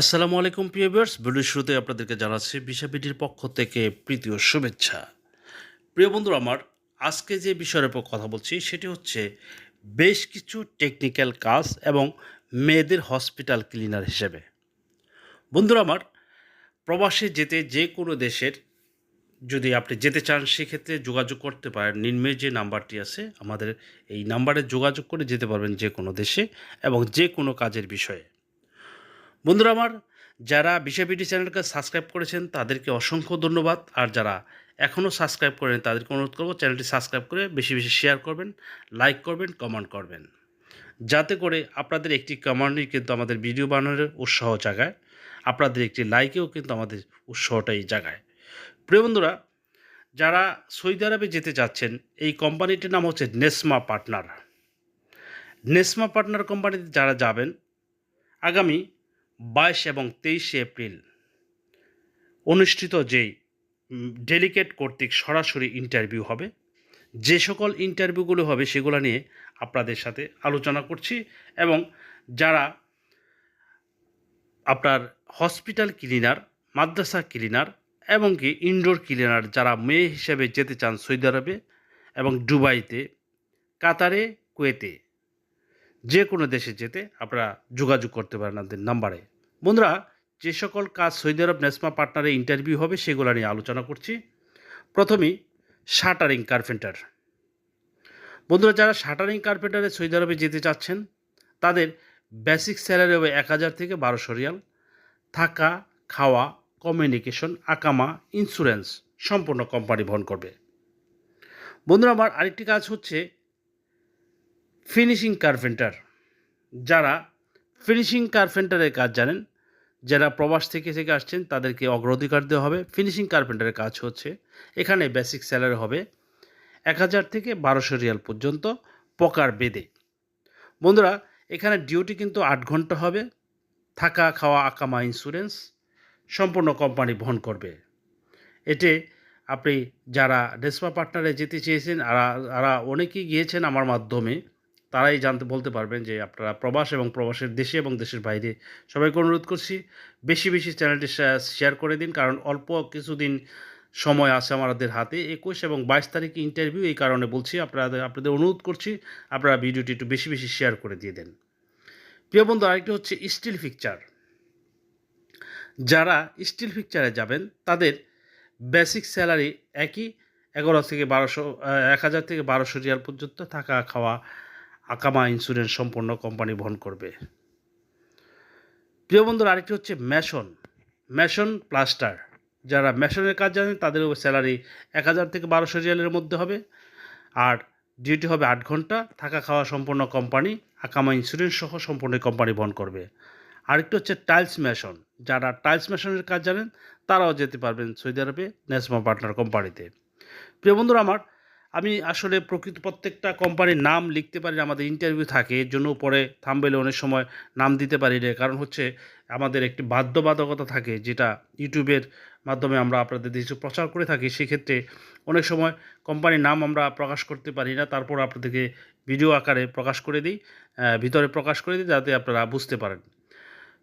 আসসালামু আলাইকুম, প্রিয় ভিউয়ার্স। ভিডিওর শুরুতে আপনাদেরকে জানাচ্ছি বিশাবিটির পক্ষ থেকে প্রীতি ও শুভেচ্ছা। প্রিয় বন্ধুরা, আমার আজকে যে বিষয়ের উপর কথা বলছি, সেটি হচ্ছে বেশ কিছু টেকনিক্যাল কাজ এবং মেয়েদের হসপিটাল ক্লিনার হিসেবে। বন্ধুরা, আমার প্রবাসে যেতে যে কোনো দেশের যদি আপনি যেতে চান, সেক্ষেত্রে যোগাযোগ করতে পারেন। নিম্নে যে নাম্বারটি আছে, আমাদের এই নাম্বারে যোগাযোগ করে যেতে পারবেন যে কোনো দেশে এবং যে কোনো কাজের বিষয়ে। বন্ধুরা আমার, যারা বিষয়পিটি চ্যানেলকে সাবস্ক্রাইব করেছেন, তাদেরকে অসংখ্য ধন্যবাদ। আর যারা এখনও সাবস্ক্রাইব করেন তাদেরকে অনুরোধ করব চ্যানেলটি সাবস্ক্রাইব করে বেশি বেশি শেয়ার করবেন, লাইক করবেন, কমেন্ট করবেন। যাতে করে আপনাদের একটি কমেন্টই কিন্তু আমাদের ভিডিও বানানোর উৎসাহ জাগায়, আপনাদের একটি লাইকেও কিন্তু আমাদের উৎসাহটাই জাগায়। প্রিয় বন্ধুরা, যারা সৌদি আরবে যেতে চাচ্ছেন এই কোম্পানিটির নাম হচ্ছে নেসমা পার্টনার। নেসমা পার্টনার কোম্পানিতে যারা যাবেন, আগামী বাইশ এবং তেইশে এপ্রিল অনুষ্ঠিত যেই ডেলিকেট কর্তৃক সরাসরি ইন্টারভিউ হবে, যে সকল ইন্টারভিউগুলো হবে সেগুলো নিয়ে আপনাদের সাথে আলোচনা করছি এবং যারা আপনার হসপিটাল ক্লিনার, মাদ্রাসা ক্লিনার এবং কি ইনডোর ক্লিনার যারা মেয়ে হিসেবে যেতে চান সৌদি আরবে এবং দুবাইতে, কাতারে, কুয়েতে যে কোনো দেশে যেতে আপনারা যোগাযোগ করতে পারেন আমাদের নাম্বারে। বন্ধুরা, যে সকল কাজ সৌদি আরব নেসমা পার্টনারে ইন্টারভিউ হবে, সেগুলো নিয়ে আলোচনা করছি। প্রথমেই শাটারিং কার্পেন্টার। বন্ধুরা, যারা শাটারিং কার্পেন্টারে সৌদি আরবে যেতে চাচ্ছেন, তাদের বেসিক স্যালারি হবে এক হাজার থেকে বারোশো রিয়াল। থাকা, খাওয়া কমিউনিকেশন আকামা ইন্স্যুরেন্স সম্পূর্ণ কোম্পানি বহন করবে। বন্ধুরা, আমার আরেকটি কাজ হচ্ছে ফিনিশিং কার্পেন্টার যারা ফিনিশিং কার্পেন্টারের কাজ জানেন, যারা প্রবাস থেকে থেকে আসছেন, তাদেরকে অগ্রাধিকার দেওয়া হবে। ফিনিশিং কার্পেন্টারের কাজ হচ্ছে, এখানে বেসিক স্যালারি হবে এক হাজার থেকে বারোশো রিয়াল পর্যন্ত পকার বেদে বন্ধুরা, এখানে ডিউটি কিন্তু আট ঘণ্টা হবে, থাকা, খাওয়া, আকামা ইন্স্যুরেন্স সম্পূর্ণ কোম্পানি বহন করবে। এতে আপনি যারা ডেসমা পার্টনারে যেতে চেয়েছেন, আর আর অনেকেই গিয়েছেন আমার মাধ্যমে তারাই জানতে, বলতে পারবেন যে আপনারা প্রবাস এবং প্রবাসের দেশে এবং দেশের বাইরে সবাইকে অনুরোধ করছি, বেশি বেশি চ্যানেলটি শেয়ার করে দিন, কারণ অল্প কিছুদিন সময় আছে আমাদের হাতে। একুশ এবং বাইশ তারিখে ইন্টারভিউ এই কারণে বলছি আপনাদের আপনাদের অনুরোধ করছি, আপনারা ভিডিওটি একটু বেশি বেশি শেয়ার করে দিয়ে দেন। প্রিয় বন্ধু, আরেকটি হচ্ছে স্টিল পিকচার যারা স্টিল পিকচারে যাবেন, তাদের বেসিক স্যালারি একই, এগারো থেকে বারোশো এক হাজার থেকে বারোশো রিয়াল পর্যন্ত থাকা খাওয়া আকামা ইন্স্যুরেন্স সম্পূর্ণ কোম্পানি বহন করবে। প্রিয় বন্ধুর, আরেকটি হচ্ছে ম্যাশন ম্যাশন প্লাস্টার। যারা ম্যাশনের কাজ জানেন, তাদের স্যালারি এক হাজার থেকে বারোশো রিয়ালের মধ্যে হবে। আর ডিউটি হবে আট ঘণ্টা, থাকা খাওয়া সম্পূর্ণ কোম্পানি, আকামা ইন্স্যুরেন্স সহ সম্পূর্ণ কোম্পানি বহন করবে। আরেকটি হচ্ছে টাইলস ম্যাশন যারা টাইলস ম্যাশনের কাজ জানেন, তারাও যেতে পারবেন সৌদি আরবে নেসমা পার্টনার কোম্পানিতে। প্রিয় বন্ধুরা, আমার আমি আসলে প্রকৃত প্রত্যেকটা কোম্পানির নাম লিখতে পারি আমাদের ইন্টারভিউ থাকে, এর জন্য পরে থামবেলে অনেক সময় নাম দিতে পারি না। কারণ হচ্ছে আমাদের একটি বাধ্যবাধকতা থাকে, যেটা ইউটিউবের মাধ্যমে আমরা আপনাদের দেশে প্রচার করে থাকি, সেক্ষেত্রে অনেক সময় কোম্পানির নাম আমরা প্রকাশ করতে পারি না, তারপর আপনাদেরকে ভিডিও আকারে প্রকাশ করে দিই ভিতরে প্রকাশ করে দিই, যাতে আপনারা বুঝতে পারেন।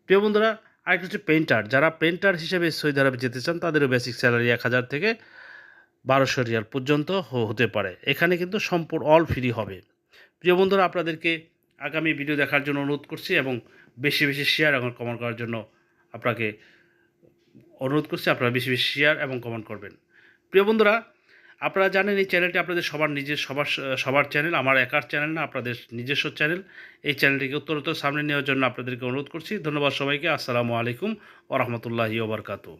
প্রিয় বন্ধুরা, আরেকটা হচ্ছে পেন্টার যারা পেন্টার হিসেবে সৌদি আরবে যেতে চান, তাদেরও বেসিক স্যালারি এক হাজার থেকে বারোশো রিয়াল পর্যন্ত হতে পারে। এখানে কিন্তু সম্পূর্ণ অল ফ্রি হবে। প্রিয় বন্ধুরা, আপনাদেরকে আগামী ভিডিও দেখার জন্য অনুরোধ করছি এবং বেশি বেশি শেয়ার এবং কমেন্ট করার জন্য আপনাকে অনুরোধ করছি, আপনারা বেশি বেশি শেয়ার এবং কমেন্ট করবেন। প্রিয় বন্ধুরা, আপনারা জানেন এই চ্যানেলটি আপনাদের সবার নিজের, সবার সবার চ্যানেল আমার একার চ্যানেল না, আপনাদের নিজস্ব চ্যানেল এই চ্যানেলটিকে উত্তরোত্তর সামনে নেওয়ার জন্য আপনাদেরকে অনুরোধ করছি। ধন্যবাদ সবাইকে। আসসালামু আলাইকুম ওরহমতুল্লাহি ওবরকাতু